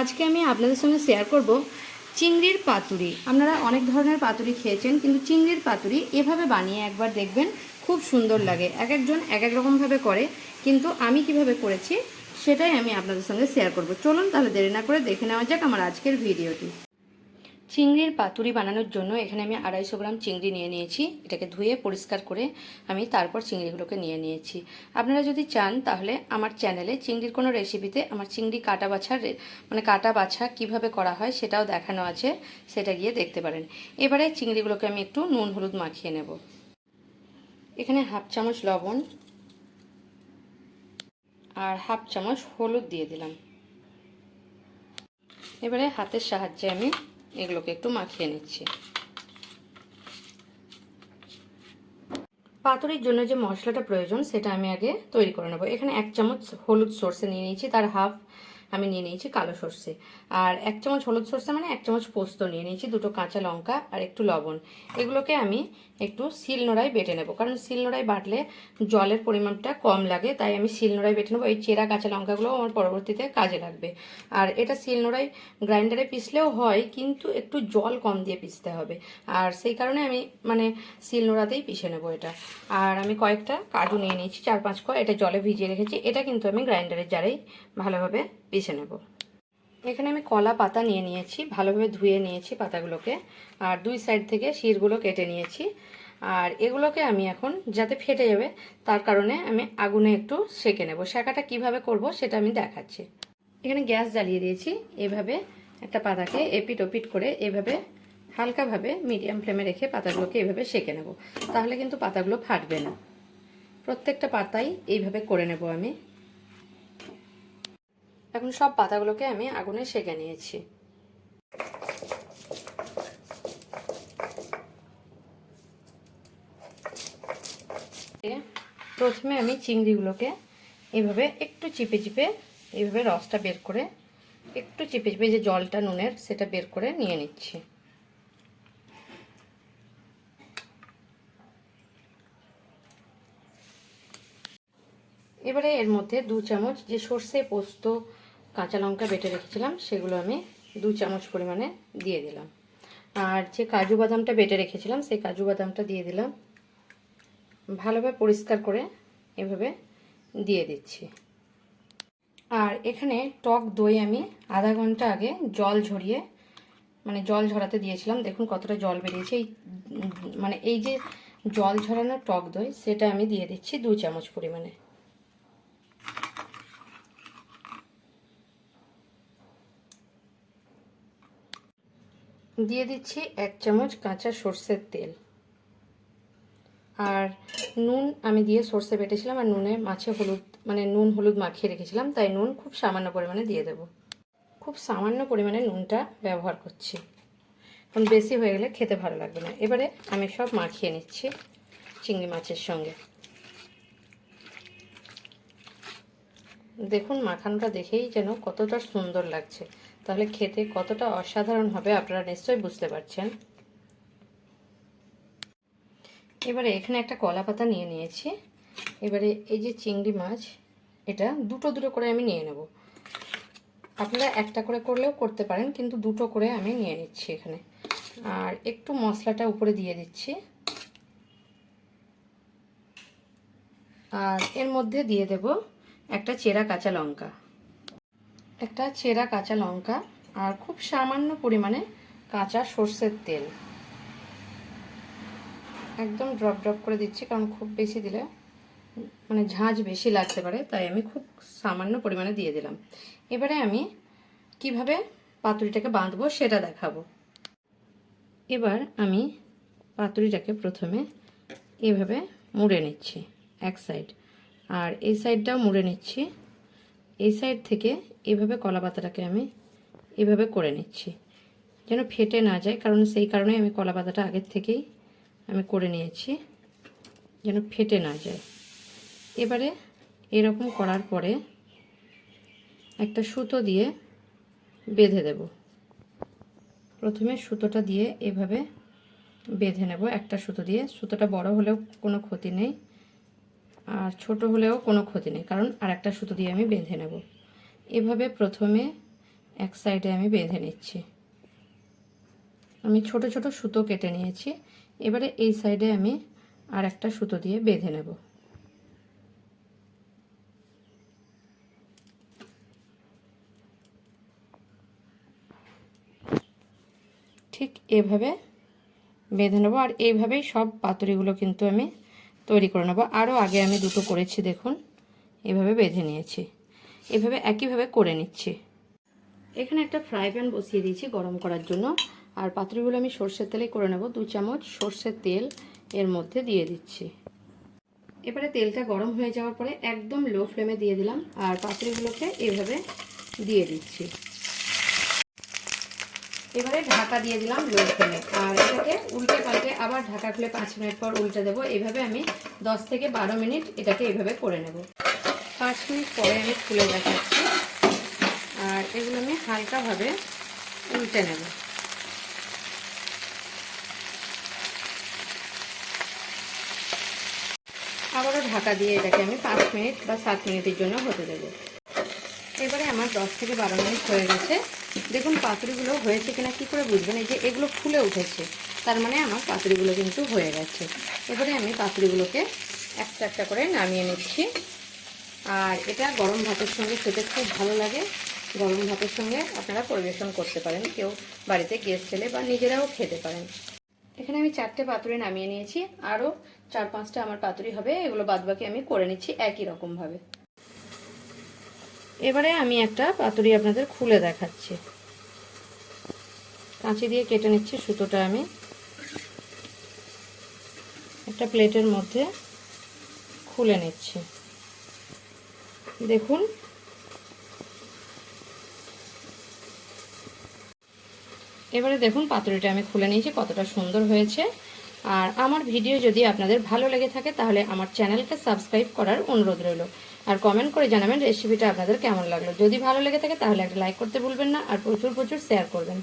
আজকে আমি আপনাদের সঙ্গে শেয়ার করব চিংড়ির পাতুরি। আপনারা অনেক ধরনের পাতুরি খেয়েছেন, কিন্তু চিংড়ির পাতুরি এভাবে বানিয়ে একবার দেখবেন খুব সুন্দর লাগে। এক একজন এক এক রকমভাবে করে, কিন্তু আমি কীভাবে করেছি সেটাই আমি আপনাদের সঙ্গে শেয়ার করব। চলুন তাহলে দেরি না করে দেখে নেওয়া যাক আমার আজকের ভিডিওটি চিংড়ির পাতুরি বানানোর জন্য এখানে আমি আড়াইশো গ্রাম চিংড়ি নিয়ে নিয়েছি। এটাকে ধুয়ে পরিষ্কার করে আমি তারপর চিংড়িগুলোকে নিয়ে নিয়েছি। আপনারা যদি চান তাহলে আমার চ্যানেলে চিংড়ির কোনো রেসিপিতে আমার চিংড়ি কাটা বাছার মানে কাটা বাছা কীভাবে করা হয় সেটাও দেখানো আছে, সেটা গিয়ে দেখতে পারেন। এবারে চিংড়িগুলোকে আমি একটু নুন হলুদ মাখিয়ে নেব। এখানে হাফ চামচ লবণ আর হাফ চামচ হলুদ দিয়ে দিলাম। এবারে হাতের সাহায্যে আমি এগুলোকে একটু মাখিয়ে নিচ্ছি। পাতুরির জন্য যে মশলাটা প্রয়োজন, সেটা আমি আগে তৈরি করে নেব। এখানে এক চামচ হলুদ সর্ষে নিয়ে নিয়েছি, তার হাফ আমি নিয়ে নিয়েছি কালো সর্ষে। আর এক চামচ হলুদ সর্ষে মানে এক চামচ পোস্ত নিয়ে নিয়েছি, দুটো কাঁচা লঙ্কা আর একটু লবণ। এগুলোকে আমি একটু শিলনোড়ায় বেটে নেব, কারণ শিলনোড়ায় বাটলে জলের পরিমাণটা কম লাগে, তাই আমি শিলনোড়ায় বেটে নেব। এই চেরা কাঁচা লঙ্কাগুলো আমার পরবর্তীতে কাজে লাগবে। আর এটা শিলনোড়ায় গ্রাইন্ডারে পিসলেও হয়, কিন্তু একটু জল কম দিয়ে পিসতে হবে। আর সেই কারণে আমি মানে শিলনোড়াতেই পিষে নেব এটা। আর আমি কয়েকটা কাজু নিয়ে নিয়েছি, চার পাঁচ কয় এটা জলে ভিজিয়ে রেখেছি। এটা কিন্তু আমি গ্রাইন্ডারের জারেই ভালোভাবে পিষে নেব। এখানে আমি কলা পাতা নিয়ে নিয়েছি, ভালোভাবে ধুয়ে নিয়েছি পাতাগুলোকে। আর দুই সাইড থেকে শিরগুলো কেটে নিয়েছি। আর এগুলোকে আমি এখন যাতে ফেটে যাবে, তার কারণে আমি আগুনে একটু সেকে নেব। সেকাটা কীভাবে করব সেটা আমি দেখাচ্ছি। এখানে গ্যাস জ্বালিয়ে দিয়েছি। এভাবে একটা পাতাকে এপিট ওপিট করে এভাবে হালকাভাবে মিডিয়াম ফ্লেমে রেখে পাতাগুলোকে এভাবে সেকে নেব। তাহলে কিন্তু পাতাগুলো ফাটবে না। প্রত্যেকটা পাতাই এইভাবে করে নেব আমি। এখন সব পাতাগুলোকে আমি আগুনে সেকে নিয়েছি। প্রথমে আমি চিংড়িগুলোকে এইভাবে একটু চিপে চিপে এইভাবে রসটা বের করে একটু চিপে চিপে যে জলটা নুনের, সেটা বের করে নিয়ে নিচ্ছি। এবারে এর মধ্যে দু চামচ যে সর্ষে পোস্ত কাঁচা লঙ্কা বেটে রেখেছিলাম, সেগুলো আমি দু চামচ পরিমাণে দিয়ে দিলাম। আর যে কাজু বাদামটা বেটে রেখেছিলাম, সেই কাজু বাদামটা দিয়ে দিলাম। ভালোভাবে পরিষ্কার করে এভাবে দিয়ে দিচ্ছি। আর এখানে টক দই আমি আধা ঘণ্টা আগে জল ঝরিয়ে মানে জল ঝরাতে দিয়েছিলাম। দেখুন কতটা জল বেরিয়েছে। এই মানে এই যে জল ঝরানো টক দই, সেটা আমি দিয়ে দিচ্ছি দু চামচ পরিমাণে। দিয়ে দিচ্ছি এক চামচ কাঁচা সর্ষের তেল। আর নুন আমি দিয়ে সর্ষে বেটেছিলাম আর নুনে মাছে হলুদ মানে নুন হলুদ মাখিয়ে রেখেছিলাম, তাই নুন খুব সামান্য পরিমাণে দিয়ে দেব। খুব সামান্য পরিমাণে নুনটা ব্যবহার করছি। কারণ বেশি হয়ে গেলে খেতে ভালো লাগবে না। এবারে আমি সব মাখিয়ে নিচ্ছি চিংড়ি মাছের সঙ্গে। দেখুন, মাখানোটা দেখেই যেন কতটা সুন্দর লাগছে। তাহলে খেতে কতটা অসাধারণ হবে আপনারা নিশ্চয়ই বুঝতে পারছেন। এবারে এখানে একটা কলা পাতা নিয়ে নিয়েছি। এবারে এই যে চিংড়ি মাছ, এটা দুটো দুটো করে আমি নিয়ে নেব। আপনারা একটা করে করলেও করতে পারেন, কিন্তু দুটো করে আমি নিয়ে নিচ্ছি এখানে। আর একটু মশলাটা উপরে দিয়ে দিচ্ছি। আর এর মধ্যে দিয়ে দেব একটা চেরা কাঁচা লঙ্কা। একটা চেরা কাঁচা লঙ্কা আর খুব সামান্য পরিমাণে কাঁচা সর্ষের তেল। একদম ড্রপ ড্রপ করে দিচ্ছি, কারণ খুব বেশি দিলে মানে ঝাঁঝ বেশি লাগতে পারে, তাই আমি খুব সামান্য পরিমাণে দিয়ে দিলাম। এবারে আমি কীভাবে পাতুরিটাকে বাঁধবো সেটা দেখাবো। এবার আমি পাতুরিটাকে প্রথমে এভাবে মুড়ে নিচ্ছি এক সাইড, আর এই সাইডটাও মুড়ে নিচ্ছি। এই সাইড থেকে এভাবে কলা পাতাটাকে আমি এভাবে করে নিচ্ছি। যেন ফেটে না যায়, কারণ সেই কারণে আমি কলা পাতাটা আগের থেকেই আমি করে নিয়েছি। যেন ফেটে না যায়। এবারে এরকম করার পরে একটা সুতো দিয়ে বেঁধে দেব। প্রথমে সুতোটা দিয়ে এভাবে বেঁধে নেব। একটা সুতো দিয়ে। সুতোটা বড় হলেও কোনো ক্ষতি নেই, আর ছোট হলেও কোনো ক্ষতি নেই, কারণ আর একটা সুতো দিয়ে আমি বেঁধে নেব। এভাবে প্রথমে এক সাইডে আমি বেঁধে নিচ্ছি। আমি ছোট ছোট সুতো কেটে নিয়েছি। এবারে এই সাইডে আমি আর একটা সুতো দিয়ে বেঁধে নেব। ঠিক এভাবে বেঁধে নেব আর এইভাবেই সব পাতুরিগুলো কিন্তু আমি তৈরি করে নেব। আরও আগে আমি দুটো করেছি, দেখুন। এভাবে বেঁধে নিয়েছি। এভাবে একইভাবে করে নিচ্ছি। এখানে একটা ফ্রাই প্যান বসিয়ে দিয়েছি গরম করার জন্য। আর পাতুরিগুলো আমি সর্ষের তেলে করে নেব। দু চামচ সর্ষের তেল এর মধ্যে দিয়ে দিচ্ছি। এবারে তেলটা গরম হয়ে যাওয়ার পরে একদম লো ফ্লেমে দিয়ে দিলাম। আর পাতুরিগুলোকে এভাবে দিয়ে দিচ্ছি। এবারে ঢাকা দিয়ে দিলাম লো ফ্লেমে। আর এটাকে উল্টে পাল্টে আবার ঢাকা খুলে পাঁচ মিনিট পর উল্টে দেবো। এভাবে আমি দশ থেকে বারো মিনিট এটাকে এভাবে করে নেব। পাঁচ মিনিট পরে আমি খুলে দেখাচ্ছি। আর এগুলো আমি হালকাভাবে উল্টে নেব। আবারও ঢাকা দিয়ে এটাকে আমি পাঁচ মিনিট বা সাত মিনিটের জন্য হতে দেব। এবারে আমার দশ থেকে বারো মিনিট হয়ে গেছে। দেখুন পাতুরিগুলো হয়েছে কিনা কি করে বুঝবেন? এই যে এগুলো ফুলে উঠেছে, তার মানে আমার পাতুরিগুলো কিন্তু হয়ে গেছে। এবারে আমি পাতুরিগুলোকে একটা একটা করে নামিয়ে নিচ্ছি। আর এটা গরম ভাতের সঙ্গে খেতে খুব ভালো লাগে। গরম ভাতের সঙ্গে আপনারা পরিবেশন করতে পারেন, কেউ বাড়িতে গেস্ট এলে বা নিজেরাও খেতে পারেন। এখানে আমি চারটে পাতুরি নামিয়ে নিয়েছি, আরও চার পাঁচটা আমার পাতুরি হবে, এগুলো বাদবাকি আমি করে নিচ্ছি একই রকমভাবে। এবারে আমি একটা পাতুরি আপনাদের খুলে দেখাচ্ছি। কাঁচি দিয়ে কেটে নিচ্ছি সুতোটা আমি। একটা প্লেটের মধ্যে খুলে নিচ্ছি। দেখুন। এবারে দেখুন পাতুরিটা আমি খুলে নিয়েছি, কতটা সুন্দর হয়েছে। আর আমার ভিডিও যদি আপনাদের ভালো লেগে থাকে, তাহলে আমার চ্যানেলকে সাবস্ক্রাইব করার অনুরোধ রইল। আর কমেন্ট করে জানাবেন রেসিপিটা আপনাদের কেমন লাগল। যদি ভালো লেগে থাকে, তাহলে একটা লাইক করতে ভুলবেন না, আর প্রচুর প্রচুর শেয়ার করবেন।